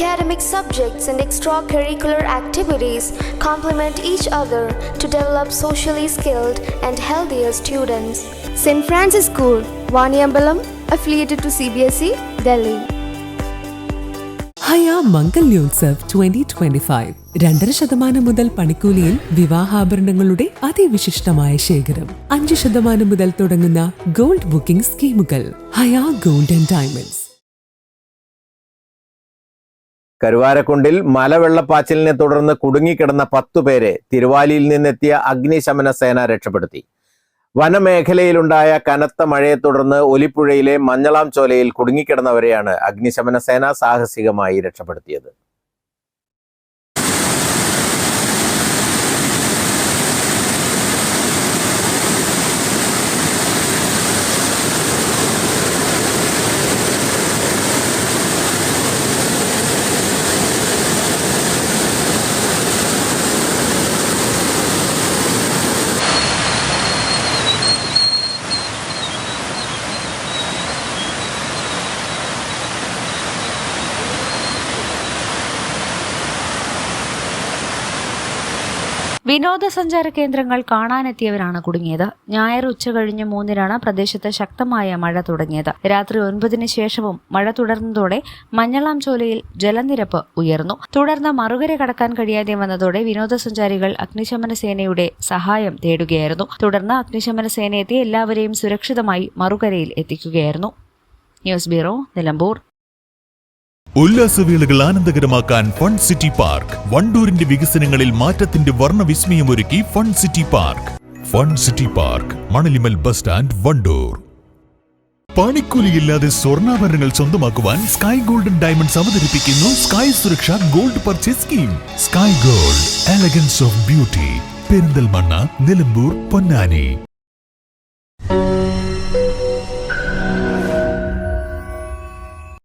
Academic subjects and extracurricular activities complement each other to develop socially skilled and healthier students. St. Francis School, Vaniambalam, affiliated to CBSE, E, Delhi. Haya Mangalyotsav twenty twenty five രണ്ടര ശതമാനം മുതൽ പണിക്കൂലിയിൽ വിവാഹാഭരണങ്ങളുടെ അതിവിശിഷ്ടമായ ശേഖരം അഞ്ച് ശതമാനം മുതൽ തുടങ്ങുന്ന gold booking സ്കീമുകൾ ഹയ ഗോൾഡ് ആൻഡ് ഡയമണ്ട്സ് കരുവാരക്കുണ്ടിൽ മലവെള്ളപ്പാച്ചിലിനെ തുടർന്ന് കുടുങ്ങിക്കിടന്ന പത്തുപേരെ തിരുവാലിയിൽ നിന്നെത്തിയ അഗ്നിശമന സേന രക്ഷപ്പെടുത്തി. വനമേഖലയിലുണ്ടായ കനത്ത മഴയെ തുടർന്ന് ഒലിപ്പുഴയിലെ മഞ്ഞളാം ചോലയിൽ കുടുങ്ങിക്കിടന്നവരെയാണ് അഗ്നിശമന സേന സാഹസികമായി രക്ഷപ്പെടുത്തിയത്. വിനോദസഞ്ചാര കേന്ദ്രങ്ങൾ കാണാനെത്തിയവരാണ് കുടുങ്ങിയത്. ഞായർ ഉച്ച കഴിഞ്ഞ് മൂന്നിനാണ് പ്രദേശത്ത് ശക്തമായ മഴ തുടങ്ങിയത്. രാത്രി ഒൻപതിന് ശേഷവും മഴ തുടർന്നതോടെ മഞ്ഞളാം ചോലയിൽ ജലനിരപ്പ് ഉയർന്നു. തുടർന്ന് മറുകര കടക്കാൻ കഴിയാതെ വന്നതോടെ വിനോദസഞ്ചാരികൾ അഗ്നിശമന സേനയുടെ സഹായം തേടുകയായിരുന്നു. തുടർന്ന് അഗ്നിശമന സേന എത്തി എല്ലാവരെയും സുരക്ഷിതമായി മറുകരയിൽ എത്തിക്കുകയായിരുന്നു. News bureau Nilambur. ഉല്ലാസവേളകൾ ആനന്ദകരമാക്കാൻ ഫൺ സിറ്റി പാർക്ക്. വണ്ടൂരിന്റെ വികസനങ്ങളിൽ മാറ്റത്തിന്റെ വർണവിസ്മയമൊരുക്കി fun city park. Fun city park Manalimal bus stand Wandoor. പണിക്കൂലിയില്ലാതെ സ്വർണാഭരണങ്ങൾ സ്വന്തമാക്കുവാൻ സ്കൈ ഗോൾഡൻ ഡയമണ്ട്സ് അവതരിപ്പിക്കുന്നു sky Suraksha gold purchase scheme. Sky gold elegance of beauty. Perinthalmanna Nilambur Ponnani.